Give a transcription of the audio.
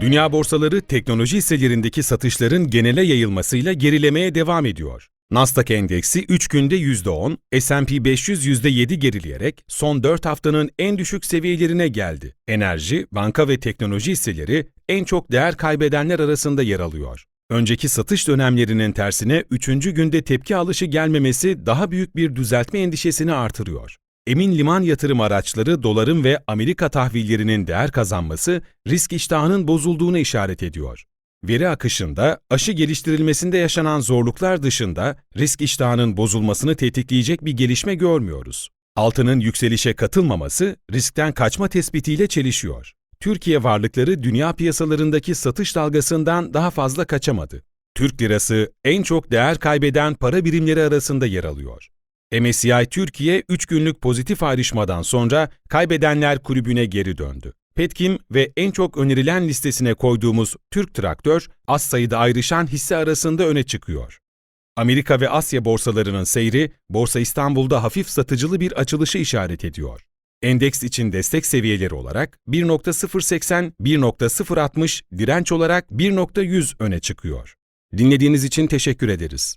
Dünya borsaları teknoloji hisselerindeki satışların genele yayılmasıyla gerilemeye devam ediyor. Nasdaq endeksi 3 günde %10, S&P 500 %7 gerileyerek son 4 haftanın en düşük seviyelerine geldi. Enerji, banka ve teknoloji hisseleri en çok değer kaybedenler arasında yer alıyor. Önceki satış dönemlerinin tersine 3. günde tepki alışı gelmemesi daha büyük bir düzeltme endişesini artırıyor. Emin liman yatırım araçları doların ve Amerika tahvillerinin değer kazanması risk iştahının bozulduğunu işaret ediyor. Veri akışında aşı geliştirilmesinde yaşanan zorluklar dışında risk iştahının bozulmasını tetikleyecek bir gelişme görmüyoruz. Altının yükselişe katılmaması riskten kaçma tespitiyle çelişiyor. Türkiye varlıkları dünya piyasalarındaki satış dalgasından daha fazla kaçamadı. Türk lirası en çok değer kaybeden para birimleri arasında yer alıyor. MSCI Türkiye 3 günlük pozitif ayrışmadan sonra kaybedenler kulübüne geri döndü. Petkim ve en çok önerilen listesine koyduğumuz Türk Traktör az sayıda ayrışan hisse arasında öne çıkıyor. Amerika ve Asya borsalarının seyri, Borsa İstanbul'da hafif satıcılı bir açılışı işaret ediyor. Endeks için destek seviyeleri olarak 1.080, 1.060, direnç olarak 1.100 öne çıkıyor. Dinlediğiniz için teşekkür ederiz.